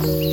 ส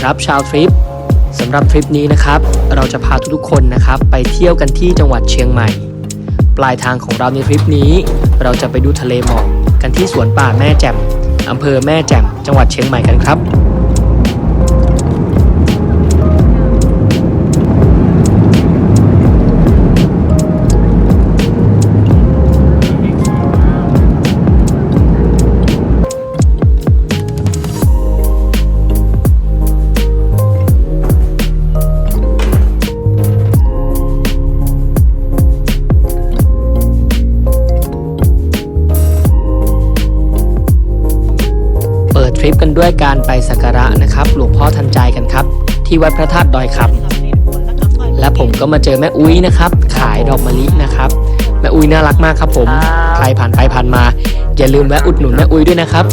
ครับชาวทริปสำหรับทริปนี้นะครับ เราจะพาทุกๆคนนะครับ ไปเที่ยวกันที่จังหวัดเชียงใหม่ ปลายทางของเราในทริปนี้ เราจะไปดูทะเลหมอกกันที่สวนป่าแม่แจ่มอำเภอแม่แจ่มจังหวัดเชียงใหม่กันครับ ด้วยการไปสักการะนะครับ หลวงพ่อทันใจกันครับ ที่วัดพระธาตุดอยคำและผมก็มาเจอแม่อุ้ยนะครับ ขายดอกมะลินะครับแม่อุ้ยน่ารักมากครับผม ใครผ่านไปผ่านมา อย่าลืมแวะอุดหนุนแม่อุ้ยด้วยนะครับ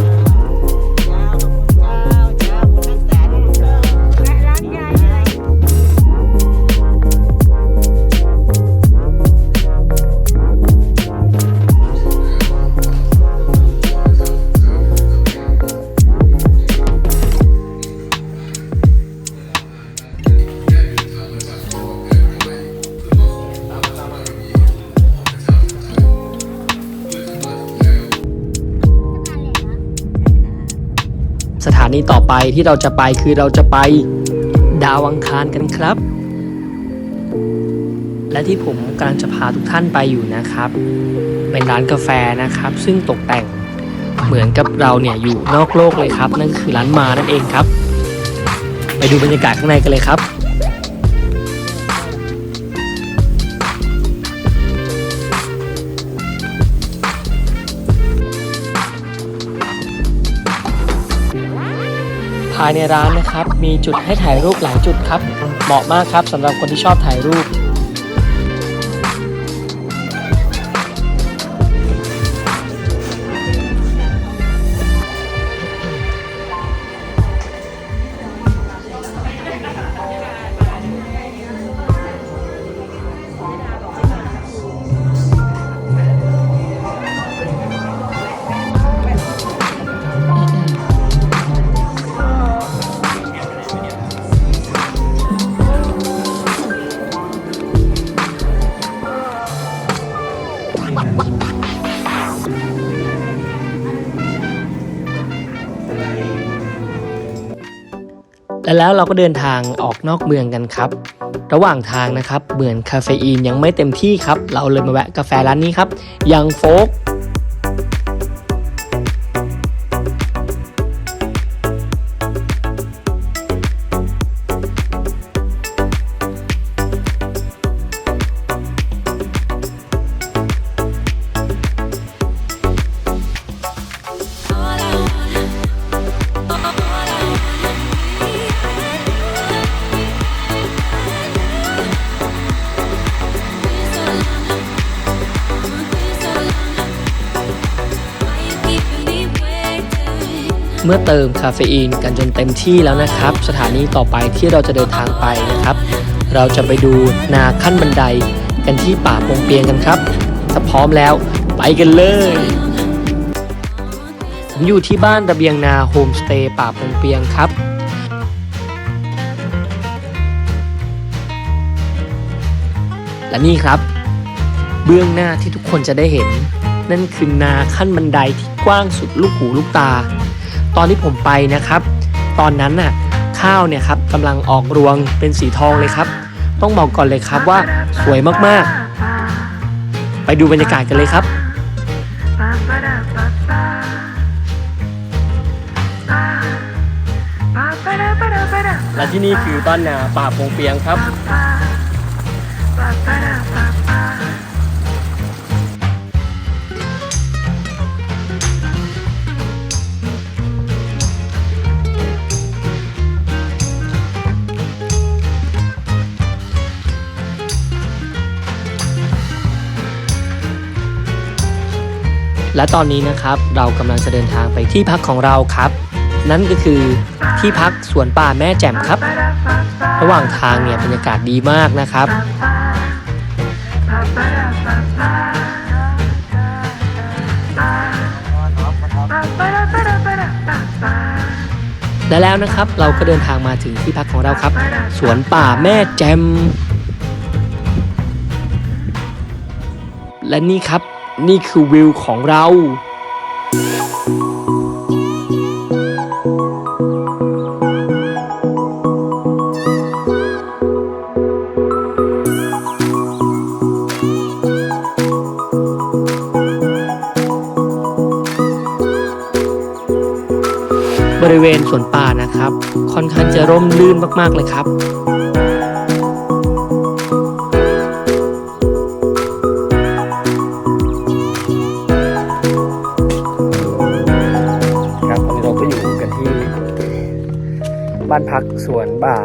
นีต่อไปที่เราจะไปคือเราจะไปดาวอังคารกันครับ และที่ผมกำลังจะพาทุกท่านไปอยู่นะครับ เป็นร้านกาแฟนะครับ ซึ่งตกแต่งเหมือนกับเราเนี่ยอยู่นอกโลกเลยครับ นั่นคือร้านมานั่นเองครับ ไปดูบรรยากาศข้างในกันเลยครับ ภายในร้านนะครับ มีจุดให้ถ่ายรูปหลายจุดครับ เหมาะมากครับสำหรับคนที่ชอบถ่ายรูป และแล้วเราก็เดินทางออกนอกเมืองกันครับ ระหว่างทางนะครับเหมือนคาเฟอีนยังไม่เต็มที่ครับ เราเลยมาแวะกาแฟร้านนี้ครับยังโฟก เมื่อเติมคาเฟอีนกันจนเต็มที่แล้วนะครับ สถานีต่อไปที่เราจะเดินทางไปนะครับ เราจะไปดูนาขั้นบันไดกันที่ป่าปงเปียงกันครับ ถ้าพร้อมแล้วไปกันเลยผมอยู่ที่บ้านระเบียงนาโฮมสเตย์ป่าปงเปียงครับและนี่ครับ เบื้องหน้าที่ทุกคนจะได้เห็น นั่นคือนาขั้นบันไดที่กว้างสุดลูกหูลูกตา ตอนที่ผมไปนะครับ ตอนนั้นน่ะข้าวเนี่ยครับกำลังออกรวงเป็นสีทองเลยครับ ต้องบอกก่อนเลยครับว่าสวยมากๆ ไปดูบรรยากาศกันเลยครับและที่นี่คือบ้านนาป่าพงเปียงครับ และตอนนี้นะครับเรากำลังจะเดินทางไปที่พักของเราครับ นั่นก็คือที่พักสวนป่าแม่แจ่มครับ ระหว่างทางเนี่ยบรรยากาศดีมากนะครับ และแล้วนะครับเราก็เดินทางมาถึงที่พักของเราครับ สวนป่าแม่แจ่มและนี่ครับ นี่คือวิวของเรา บริเวณสวนป่านะครับ ค่อนข้างจะร่มรื่นมากๆเลยครับ พักสวนป่า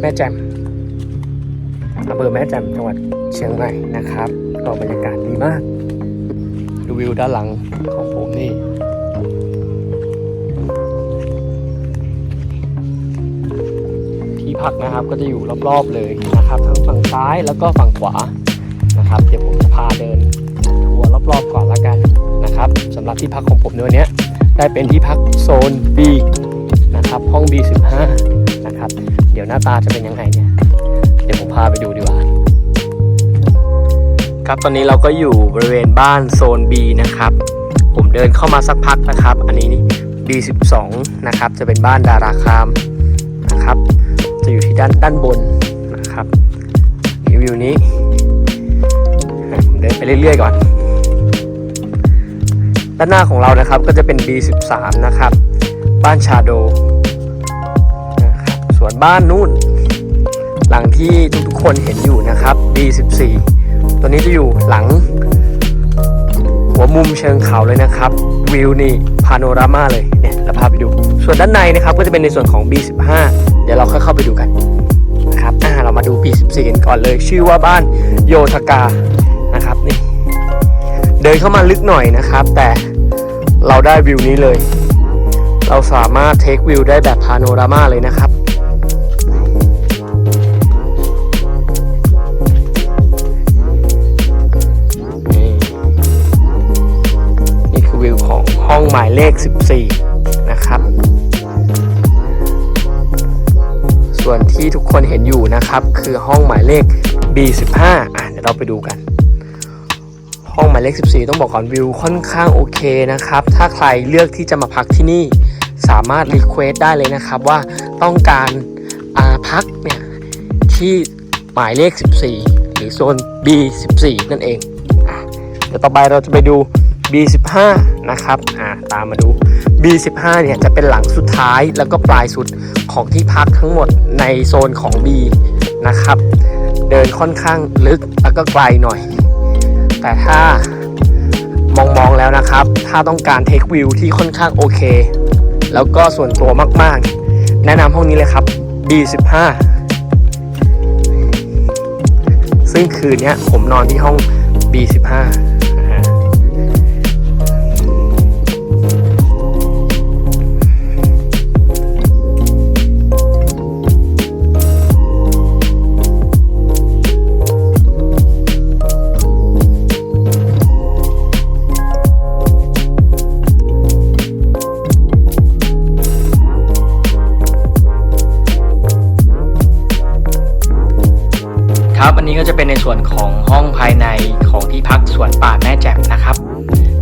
แม่แจ่มอำเภอแม่แจ่มจังหวัดเชียงใหม่นะครับก็บรรยากาศดีมากดูวิวด้านหลังของผมนี่ที่พักนะครับก็จะอยู่รอบๆเลยนะครับ ทั้งฝั่งซ้ายแล้วก็ฝั่งขวานะครับ เดี๋ยวผมจะพาเดินทัวร์รอบๆก่อนละกันนะครับสำหรับที่พักของผมในวันนี้ได้เป็นที่พักโซน B นะครับ ห้อง B15 เดี๋ยวหน้าตาจะเป็นยังไงเนี่ย เดี๋ยวผมพาไปดูดีกว่า ครับตอนนี้เราก็อยู่บริเวณบ้านโซน B นะครับ ผมเดินเข้ามาสักพักนะครับ อันนี้ B12 นะครับ จะเป็นบ้านดาราคามนะครับ จะอยู่ที่ด้านด้านบนนะครับนี่วิวนี้ ผมเดินไปเรื่อยๆก่อน ด้านหน้าของเรานะครับก็จะเป็น B13 นะครับ บ้านชาโด ส่วนบ้านนู่น หลังที่ทุกๆคนเห็นอยู่นะครับ B14 ตัวนี้จะอยู่หลัง หัวมุมเชิงเขาเลยนะครับ วิวนี่พาโนรามาเลยเนี่ยเราพาไปดู ส่วนด้านในนะครับก็จะเป็นในส่วนของ B15 เดี๋ยวเราค่อยเข้าไปดูกันนะครับอ่าเรามาดู B14 กันก่อนเลย ชื่อว่าบ้านโยธกานะครับนี่เดินเข้ามาลึกหน่อยนะครับ แต่เราได้วิวนี้เลย เราสามารถเทควิวได้แบบพาโนรามาเลยนะครับ เลข 14 นะครับ ส่วนที่ทุกคนเห็นอยู่นะครับ คือห้องหมายเลข B15 อะเดี๋ยวเราไปดูกัน ห้องหมายเลข 14 ต้องบอกก่อนวิวค่อนข้างโอเคนะครับ ถ้าใครเลือกที่จะมาพักที่นี่สามารถรีเควสได้เลยนะครับว่าต้องการอาพักเนี่ยที่หมายเลข 14 หรือโซน B14 นั่นเองเดี๋ยวต่อไปเราจะไปดู B15 นะครับอ่าตามมาดู B15 เนี่ยจะเป็นหลังสุดท้ายแล้วก็ปลายสุดของที่พักทั้งหมดในโซนของ B นะครับ เดินค่อนข้างลึกแล้วก็ไกลหน่อย แต่ถ้ามองมองๆแล้วนะครับ ถ้าต้องการเทควิวที่ค่อนข้างโอเค แล้วก็ส่วนตัวมากๆ แนะนำห้องนี้เลยครับ B15 ซึ่งคืนเนี้ยผมนอนที่ห้อง B15 นี้ก็จะเป็นในส่วนของห้องภายในของที่พักสวนป่าแม่แจ่มนะครับ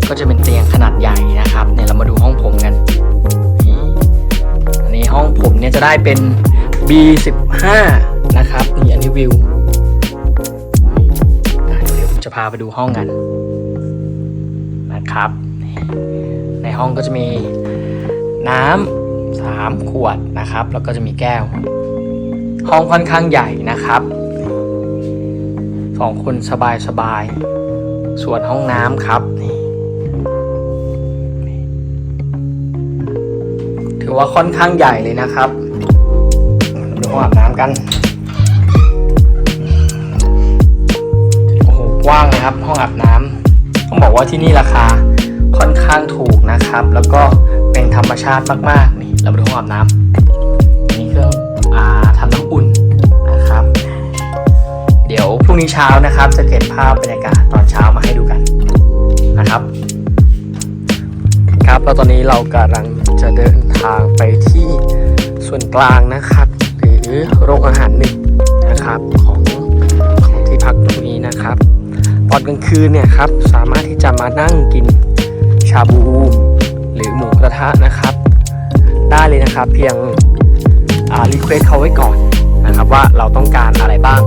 ก็จะเป็นเตียงขนาดใหญ่นะครับเนี่ยเรามาดูห้องผมกันอันนี้ห้องผมเนี่ยจะได้เป็น B15 นะครับนี่อันนี้วิวเดี๋ยวผมจะพาไปดูห้องกันนะครับ ในห้องก็จะมีน้ำสามขวดนะครับ แล้วก็จะมีแก้ว ห้องค่อนข้างใหญ่นะครับ สองคนสบายสบายๆส่วนห้องน้ำครับนี่ถือว่าค่อนข้างใหญ่เลยนะครับเดูห้องอาบน้ำกัน โอ้โห กว้างนะครับ ห้องอาบน้ำต้องบอกว่าที่นี่ราคาค่อนข้างถูกนะครับ แล้วก็เป็นธรรมชาติมากๆ นี่ เราไปดูห้องอาบน้ำ รุ่งนี้เช้านะครับ จะเก็บภาพบรรยากาศตอนเช้ามาให้ดูกันนะครับ ครับแล้วตอนนี้เรากำลังจะเดินทางไปที่ส่วนกลางนะครับ หรือโรงอาหารหนึ่งนะครับของของที่พักตรงนี้นะครับตอนกลางคืนเนี่ยครับสามารถที่จะมานั่งกินชาบูหรือหมูกระทะนะครับ ได้เลยนะครับเพียงอ่ารีเควสเขาไว้ก่อนนะครับว่าเราต้องการอะไรบ้าง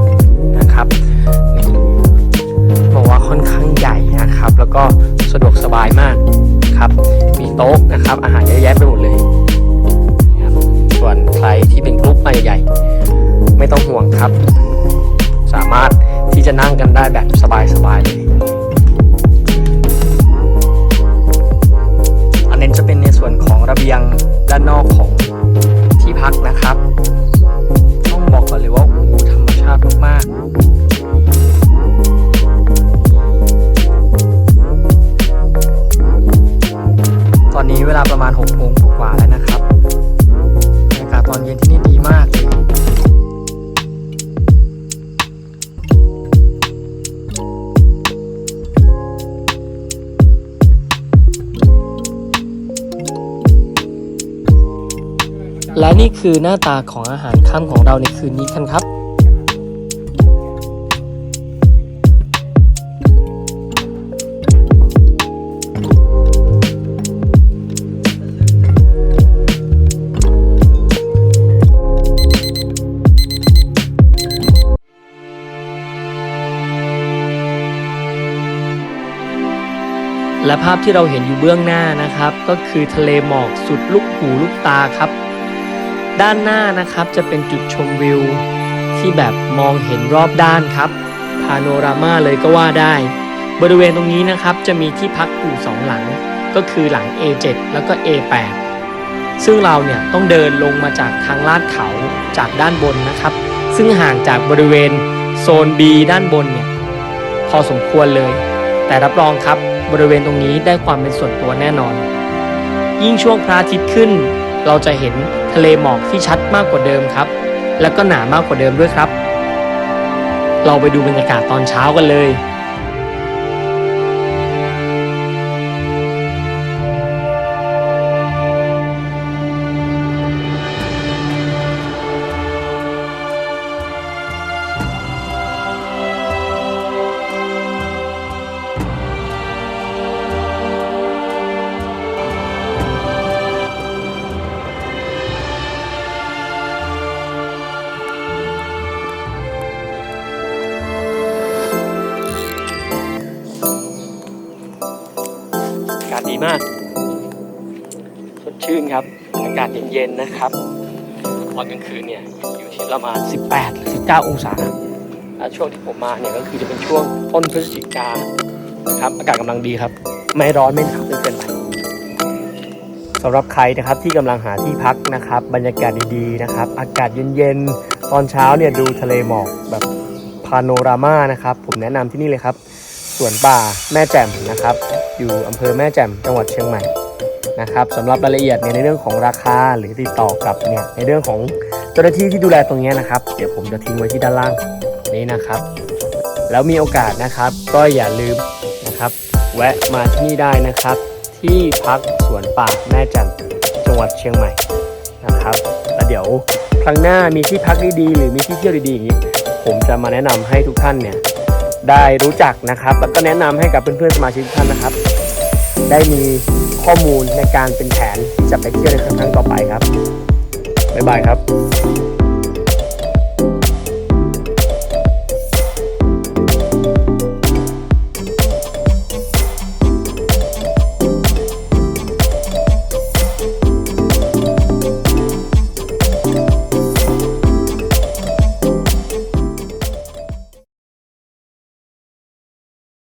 นะครับ ค่อนข้างใหญ่นะครับ แล้วก็สะดวกสบายมากครับ มีโต๊ะนะครับ อาหารเยอะแยะไปหมดเลยครับส่วนใครที่เป็นกรุ๊ปมาใหญ่ๆไม่ต้องห่วงครับ สามารถที่จะนั่งกันได้แบบสบายๆเลย และนี่คือหน้าตาของอาหารค่ำของเราในคืนนี้กันครับ และภาพที่เราเห็นอยู่เบื้องหน้านะครับ ก็คือทะเลหมอกสุดลูกหูลูกตาครับ ด้านหน้านะครับจะเป็นจุดชมวิว ที่แบบมองเห็นรอบด้านครับพาโนรามาเลยก็ว่าได้ บริเวณตรงนี้นะครับจะมีที่พักอยู่สองหลัง ก็คือหลัง A7 แล้วก็ A8 ซึ่งเราเนี่ยต้องเดินลงมาจากทางลาดเขาจากด้านบนนะครับ ซึ่งห่างจากบริเวณโซน B ด้านบนเนี่ยพอสมควรเลย แต่รับรองครับบริเวณตรงนี้ได้ความเป็นส่วนตัวแน่นอน ยิ่งช่วงพระอาทิตย์ขึ้น เราจะเห็น ทะเลหมอกที่ชัดมากกว่าเดิมครับ และก็หนามากกว่าเดิมด้วยครับ เราไปดูบรรยากาศตอนเช้ากันเลย อากาศเย็นๆนะครับตอนกลางคืนเนี่ยอยู่ที่ประมาณ 18หรือ19 องศาช่วงที่ผมมาเนี่ยก็คือจะเป็นช่วงต้นพฤศจิกานะครับอากาศกำลังดีครับ ไม่ร้อนไม่หนาวเกินไปสำหรับใครนะครับที่กำลังหาที่พักนะครับ บรรยากาศดีๆนะครับ อากาศเย็นๆตอนเช้าเนี่ยดูทะเลหมอกแบบพาโนรามานะครับ ผมแนะนำที่นี่เลยครับสวนป่าแม่แจ่มนะครับ อยู่อำเภอแม่แจ่มจังหวัดเชียงใหม่ นะครับสำหรับรายละเอียดเนี่ยในเรื่องของราคาหรือติดต่อกับเนี่ยในเรื่องของเจ้าหน้าที่ที่ดูแลตรงนี้นะครับ เดี๋ยวผมจะทิ้งไว้ที่ด้านล่างนี้นะครับ แล้วมีโอกาสนะครับ ก็อย่าลืมนะครับ แวะมาที่นี่ได้นะครับ ที่พักสวนป่าแม่จ่มจังหวัดเชียงใหม่นะครับแล้วเดี๋ยวครั้งหน้ามีที่พักดีๆหรือมีที่เที่ยวดีๆอย่างนี้ผมจะมาแนะนำให้ทุกท่านเนี่ยได้รู้จักนะครับ แล้วก็แนะนำให้กับเพื่อนๆสมาชิกท่านนะครับ ได้มี ข้อมูลในการเป็นแผนที่จะไปเที่ยวในครั้งต่อไปครับบ๊ายบายครับ